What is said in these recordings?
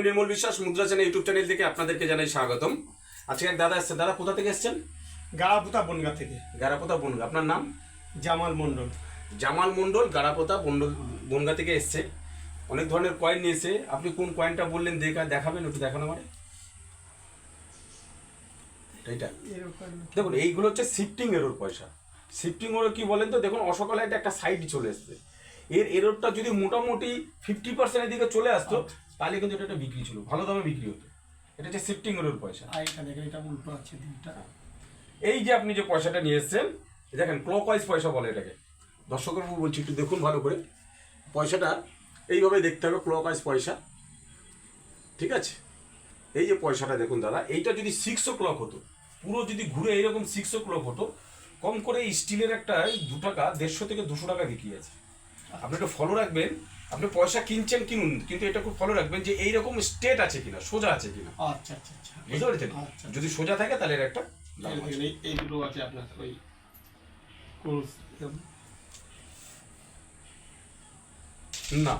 আমি নির্মল বিশ্বাস মুদ্রা চ্যানেল ইউটিউব চ্যানেল থেকে আপনাদেরকে জানাই স্বাগতম। আজকে এক দাদা এসছে দাদা কোথা থেকে এসছেন? গাড়াপুতা বনগা থেকে। গারাপোতা বনগা। আপনার নাম? জামাল মন্ডল জামাল মণ্ডল গারাপোতা বনগা থেকে এসছে। অনেক ধরনের কয়েন নিয়েছে। আপনি কোন কয়েনটা বললেন? দেখা দেখাবেন একটু দেখানো মানে দেখুন এইগুলো হচ্ছে শিফটিং এরোর পয়সা। শিফটিং এরোর কি বলেন তো? দেখুন অসকলে একটা একটা সাইড চলে এসছে। এর এরোরটা যদি মোটামুটি ফিফটি পার্সেন্টের দিকে চলে আসতো তাহলে কিন্তু এটা একটা বিক্রি ছিল ভালো দামে বিক্রি হতো। এটা হচ্ছে শিফটিং এরোর পয়সা। আর এটা দেখেন এটা উল্টো আছে এই যে আপনি যে পয়সাটা নিয়ে এসছেন দেখেন ক্লক ওয়াইজ পয়সা বলে এটাকে। দর্শকের বলছি একটু দেখুন ভালো করে। পয়সাটা এইভাবে দেখতে হবে ক্লক ওয়াইজ পয়সা। ঠিক আছে? এই যে পয়সাটা দেখুন দাদা এইটা যদি সিক্স ও ক্লক হতো পুরো যদি ঘুরে এইরকম সিক্স ও ক্লক হতো কম করে স্টিলের একটা দু টাকা দেড়শো থেকে দুশো টাকা বিক্রি আছে। আপনি একটু ফলো রাখবেন আপনি পয়সা কিনছেন কিনুন কিন্তু এটা খুব ফলো রাখবেন যে এইরকম স্টেট আছে কিনা সোজা আছে কিনা। আচ্ছা আচ্ছা আচ্ছা। বুঝতে পেরেছেন? আচ্ছা। যদি সোজা থাকে তাহলে এর একটা এই এই- এই দুটো আছে আপনার ওই না।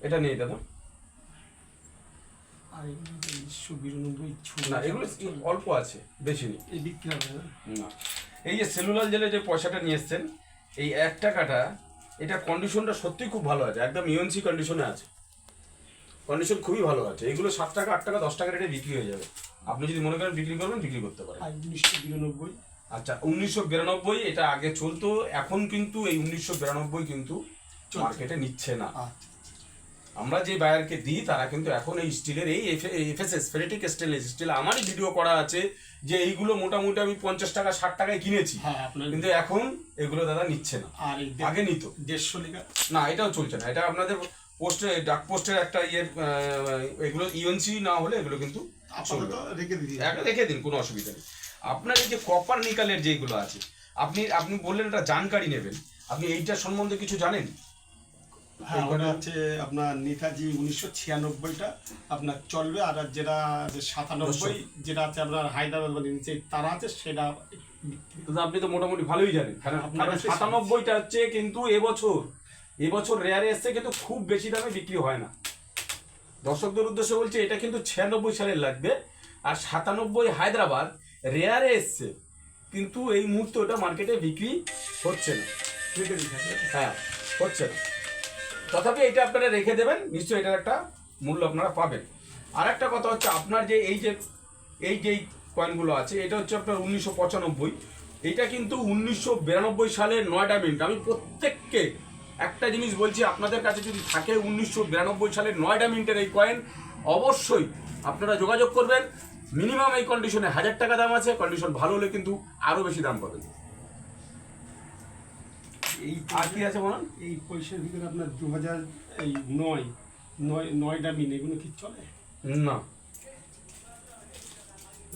এটা নেই দাদা। আর এগুলো উনিশশো বিরানব্বই না এগুলো অল্প আছে বেশি নেই। এই বিক্রি হবে না? এই যে সেলুলার জেলে যে পয়সাটা নিয়ে এসছেন এই এক টাকাটা এটা কন্ডিশনটা সত্যি খুব ভালো আছে একদম ইউএনসি কন্ডিশনে আছে। কন্ডিশন খুবই ভালো আছে এগুলো সাত টাকা আট টাকা দশ টাকা রেটে বিক্রি হয়ে যাবে। আপনি যদি মনে করেন বিক্রি করবেন বিক্রি করতে পারেন। উনিশশো বিরানব্বই। আচ্ছা উনিশশো বিরানব্বই এটা আগে চলতো এখন কিন্তু এই উনিশশো বিরানব্বই কিন্তু মার্কেটে নিচ্ছে না। আচ্ছা। আমরা যে বায়ারকে দিই তারা কিন্তু এখন এই স্টিলের এই এফএসএস ফেরেটিক স্টেনলেস স্টিল আমারই ভিডিও করা আছে যে এইগুলো মোটামুটি আমি পঞ্চাশ টাকা ষাট টাকায় কিনেছি। হ্যাঁ আপনার কিন্তু এখন এগুলো দাদা নিচ্ছে না। আগে নিত। দেড়শো লেখা না এটাও চলছে না। এটা আপনাদের পোস্টে ডাক পোস্টের একটা ইয়ে এগুলো ইউএনসি না হলে এগুলো কিন্তু রেখে দিন কোনো অসুবিধা নেই। আপনার এই যে কপার নিকালের যেগুলো আছে আপনি আপনি বললেন এটা জানকারি নেবেন। আপনি এইটার সম্বন্ধে কিছু জানেন? হ্যাঁ ওটা হচ্ছে আপনার নেতাজি উনিশশো ছিয়ানব্বইটা আপনার চলবে আর যেটা সাতানব্বই যেটা আছে আপনার হায়দ্রাবাদ নিচে তারা আছে সেটা আপনি তো মোটামুটি ভালোই জানেন। কারণ আপনার কারণ কাছে সাতানব্বইটা হচ্ছে কিন্তু এবছর এবছর রেয়ারে এসছে কিন্তু খুব বেশি দামে বিক্রি হয় না। দর্শকদের উদ্দেশ্যে বলছি এটা কিন্তু ছিয়ানব্বই সালের লাগবে। আর সাতানব্বই হায়দ্রাবাদ রেয়ারে এসছে কিন্তু এই মুহূর্তে ওটা মার্কেটে বিক্রি হচ্ছে না। হ্যাঁ হচ্ছে না। তথাপি এটা আপনারা রেখে দেবেন, নিশ্চয়ই এটার একটা মূল্য আপনারা পাবেন। আর একটা কথা হচ্ছে, আপনার যে এই যে এই যে কয়েনগুলো আছে, এটা হচ্ছে আপনার উনিশশো পঁচানব্বই। এটা কিন্তু উনিশশো বিরানব্বই সালের নয়ডা মিন্ট আমি প্রত্যেককে একটা জিনিস বলছি, আপনাদের কাছে যদি থাকে উনিশশো বিরানব্বই সালের নয়ডা মিন্টের এই কয়েন অবশ্যই আপনারা যোগাযোগ করবেন। মিনিমাম এই কন্ডিশনে হাজার টাকা দাম আছে কন্ডিশন ভালো হলে কিন্তু আরও বেশি দাম পাবেন। এই আর কি আছে বলুন? এই পয়সার ভিতরে আপনার দু হাজার এই নয় নয় নয়টা মিন এগুলো কি চলে? না।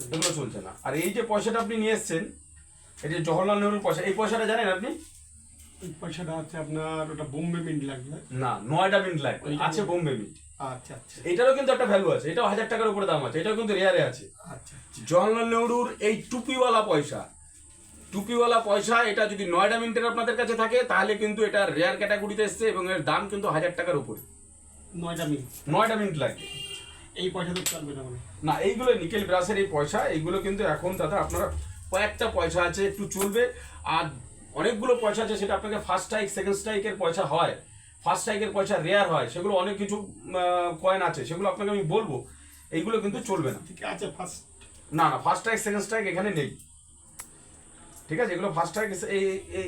এগুলো চলছে না। আর এই যে পয়সাটা আপনি নিয়ে এসছেন এই যে জওহরলাল নেহরুর পয়সা এই পয়সাটা জানেন আপনি? এই পয়সাটা হচ্ছে আপনার ওটা বোম্বে মিন্ট লাগবে। না নয়ডা মিন্ট লাগবে। আছে বোম্বে মিন্ট। আচ্ছা আচ্ছা। এটারও কিন্তু একটা ভ্যালু আছে। এটাও হাজার টাকার উপরে দাম আছে। এটাও কিন্তু রেয়ারে আছে। আচ্ছা। জওহরলাল নেহরুর এই টুপিওয়ালা পয়সা টুপিওয়ালা পয়সা এটা যদি নয়ডা মিন্টের আপনাদের কাছে থাকে তাহলে কিন্তু এটা রেয়ার ক্যাটাগরিতে এসছে এবং এর দাম কিন্তু হাজার টাকার উপরে। নয়টা মিন নয়ডা মিন্ট লাগবে। এই পয়সা তো চলবে না মানে। না এইগুলো নিকেল ব্রাসের এই পয়সা এইগুলো কিন্তু এখন দাদা আপনারা কয়েকটা পয়সা আছে একটু চলবে। আর অনেকগুলো পয়সা আছে সেটা আপনাকে ফার্স্ট স্ট্রাইক সেকেন্ড স্ট্রাইকের পয়সা হয়। ফার্স্ট স্ট্রাইকের পয়সা রেয়ার হয় সেগুলো অনেক কিছু কয়েন আছে সেগুলো আপনাকে আমি বলব। এইগুলো কিন্তু চলবে না। ঠিক আছে ফার্স্ট না না ফার্স্ট স্ট্রাইক সেকেন্ড স্ট্রাইক এখানে নেই। ঠিক আছে? এগুলো ফার্স্ট স্ট্রাইক এই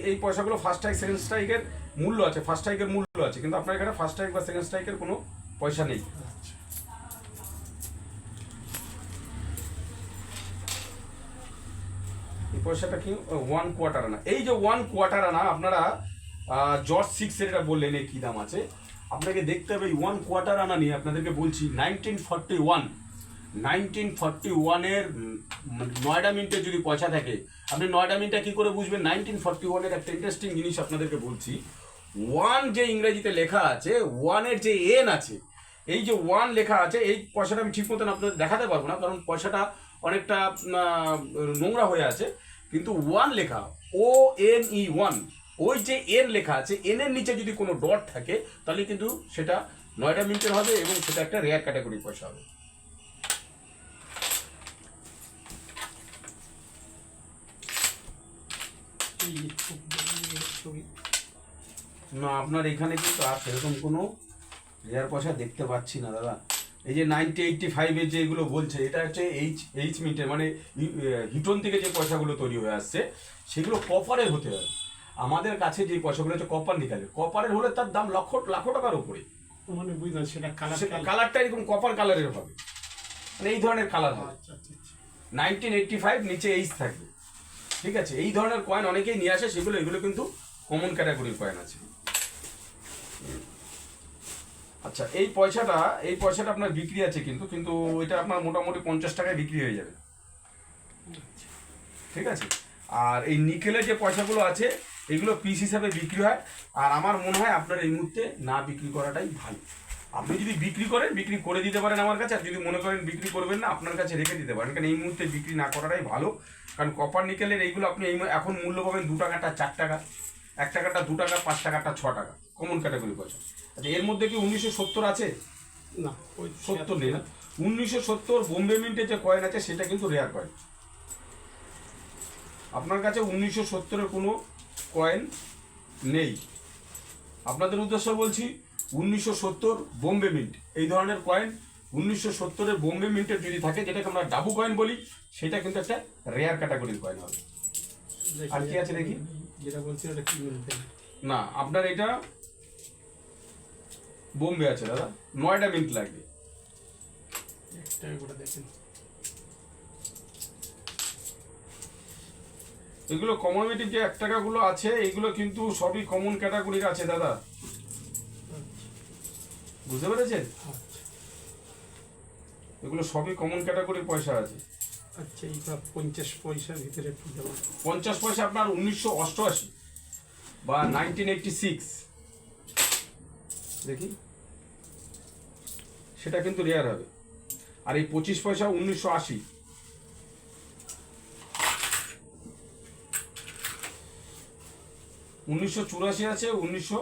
এই- পয়সাগুলো ফার্স্ট স্ট্রাইক সেকেন্ড স্ট্রাইকের মূল্য আছে ফার্স্ট স্ট্রাইকের মূল্য আছে, কিন্তু আপনার এখানে ফার্স্ট স্ট্রাইক বা সেকেন্ড স্ট্রাইকের কোনো পয়সা নেই। এই পয়সাটা কি? ওয়ান কোয়ার্টার আনা। এই যে ওয়ান কোয়ার্টার আনা, আপনারা জর্জ সিক্স এটা বললেন এই কী দাম আছে? আপনাকে দেখতে হবে ওয়ান কোয়ার্টার আনা নিয়ে আপনাদেরকে বলছি nineteen forty one nineteen forty ওয়ানের নয়ডা মিনিটের যদি পয়সা থাকে, আপনি নয়ডা মিনিটটা কী করে বুঝবেন? নাইনটিন ফর্টি ওয়ানের একটা ইন্টারেস্টিং জিনিস আপনাদেরকে বলছি। ওয়ান যে ইংরেজিতে লেখা আছে ওয়ানের যে এন আছে, এই যে ওয়ান লেখা আছে, এই পয়সাটা আমি ঠিক মতন আপনাদের দেখাতে পারব না, কারণ পয়সাটা অনেকটা নোংরা হয়ে আছে। কিন্তু ওয়ান লেখা ও এন ই ওয়ান ওই যে এন লেখা আছে এন এর নিচে যদি কোনো ডট থাকে, তাহলে কিন্তু সেটা নয়টা মিনিটের হবে এবং সেটা একটা রেয়ার ক্যাটাগরি পয়সা হবে। না আপনার এখানে কিন্তু আর সেরকম কোনো রেয়ার পয়সা দেখতে পাচ্ছি না দাদা। এই যে নাইনটি এইটটি ফাইভের যে এগুলো বলছে এটা হচ্ছে এইচ এইচ মিটের মানে হিটন থেকে যে পয়সাগুলো তৈরি হয়ে আসছে সেগুলো কপারের হতে হবে। আমাদের কাছে যে পয়সাগুলো হচ্ছে কপার নিকালের। কপারের হলে তার দাম লক্ষ লাখো টাকার উপরে। মানে বুঝলাম সেটা কালার কালারটা এরকম কপার কালারের হবে। মানে এই ধরনের কালার হবে। আচ্ছা আচ্ছা আচ্ছা। নাইনটিন এইটটি ফাইভ নিচে এইচ থাকবে। ঠিক আছে, এই ধরনের কয়েন অনেকেই নিয়ে আসে, সেগুলো, এগুলো কিন্তু কমন ক্যাটাগরির কয়েন আছে। আচ্ছা এই পয়সাটা এই পয়সাটা আপনার বিক্রি আছে কিন্তু কিন্তু এটা আপনার মোটামুটি পঞ্চাশ টাকায় বিক্রি হয়ে যাবে। ঠিক আছে? আর এই নিকেলের যে পয়সাগুলো আছে, এগুলো পিস হিসাবে বিক্রি হয়। আর আমার মনে হয় আপনার এই মুহূর্তে না বিক্রি করাটাই ভালো। আপনি যদি বিক্রি করেন বিক্রি করে দিতে পারেন আমার কাছে আর যদি মনে করেন বিক্রি করবেন না আপনার কাছে রেখে দিতে পারেন। কারণ এই মুহূর্তে বিক্রি না করাটাই ভালো। কারণ কপার নিকেলের এইগুলো আপনি এই এখন মূল্য পাবেন দু টাকাটা চার টাকা। এক টাকাটা দু টাকা পাঁচ টাকাটা ছ টাকা। কমন ক্যাটাগরি পয়সা আচ্ছা এর মধ্যে কি উনিশশো সত্তর আছে? না। ওই সত্তর নেই না। উনিশশো সত্তর বোম্বে মিন্টের যে কয়েন আছে সেটা কিন্তু রেয়ার কয়েন আপনার কাছে উনিশশো সত্তরের কোনো কয়েন নেই। আপনাদের উদ্দেশ্য বলছি উনিশশো সত্তর বোম্বে মিন্ট। এই ধরনের কয়েন উনিশশো সত্তরের বোম্বে মিন্টের যদি থাকে যেটাকে আমরা ডাবু কয়েন বলি সেটা কিন্তু একটা রেয়ার ক্যাটাগরির কয়েন হবে। আর কি আছে দেখি? যেটা বলছি ওটা কি বলতে না আপনার এটা বোম্বে আছে দাদা। নয়টা মিন্ট লাগবে। এগুলো কমোডিটিভ যে এক টাকাগুলো আছে এগুলো কিন্তু সবই কমন ক্যাটাগরির আছে দাদা। বুঝতে পেরেছেন? এগুলো সবই কমন ক্যাটাগরির পয়সা আছে। আচ্ছা এইটা পঞ্চাশ পয়সার ভিতরে একটু দেবো। পঞ্চাশ পয়সা আপনার উনিশশো অষ্টআশি বা নাইনটিন এইটটি সিক্স দেখি। সেটা কিন্তু রেয়ার হবে। আর এই পঁচিশ পয়সা উনিশশো আশি। উনিশশো চুরাশি আছে উনিশশো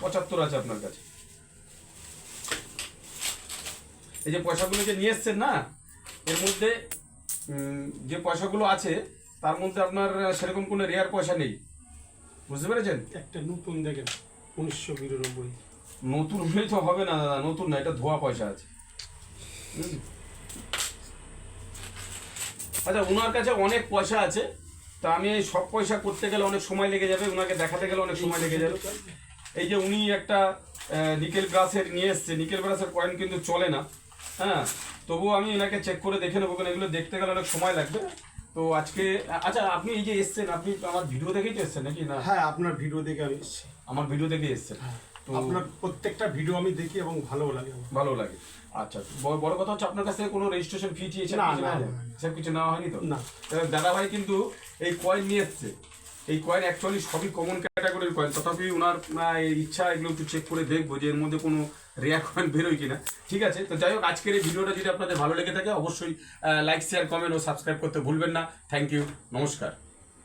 পঁচাত্তর আছে আপনার কাছে। এই যে পয়সাগুলো যে নিয়ে এসছেন না এর মধ্যে যে পয়সাগুলো আছে তার মধ্যে আপনার সেরকম কোনো রেয়ার পয়সা নেই। বুঝতে পেরেছেন? একটা নতুন দেখেন উনিশশো বিরানব্বই। নতুন হলেই তো হবে না দাদা নতুন না এটা ধোয়া পয়সা আছে। আচ্ছা ওনার কাছে অনেক পয়সা আছে তা আমি এই সব পয়সা করতে গেলে অনেক সময় লেগে যাবে ওনাকে দেখাতে গেলে অনেক সময় লেগে যাবে। এই যে উনি একটা নিকেল ব্রাসের নিয়ে এসছে নিকেল ব্রাসের কয়েন কিন্তু চলে না। হ্যাঁ তবুও আমি এনাকে চেক করে দেখে নেব কারণ এগুলো দেখতে গেলে অনেক সময় লাগবে। তো আজকে আচ্ছা আপনি এই যে এসছেন আপনি আমার ভিডিও দেখেই তো এসছেন নাকি? না? হ্যাঁ আপনার ভিডিও দেখে আমি এসেছি। আমার ভিডিও দেখে এসছেন। তো আপনার প্রত্যেকটা ভিডিও আমি দেখি এবং ভালো লাগে ভালো লাগে। আচ্ছা বড় কথা হচ্ছে আপনার কাছে কোনো রেজিস্ট্রেশন ফি চেয়েছে? না। সব কিছু নেওয়া হয়নি তো? না। দাদা ভাই কিন্তু এই কয়েন নিয়ে এসছে। এই কয়েন অ্যাকচুয়ালি সবই কমন ক্যাটাগরির কয়েন তথাপি ওনার ইচ্ছা এগুলো একটু চেক করে দেখব যে এর মধ্যে কোনো রেয়ার কয়েন বেরোয় কিনা। ঠিক আছে? তো যাই হোক, আজকের এই ভিডিওটা যদি আপনাদের ভালো লেগে থাকে, অবশ্যই লাইক শেয়ার কমেন্ট ও সাবস্ক্রাইব করতে ভুলবেন না। থ্যাংক ইউ নমস্কার।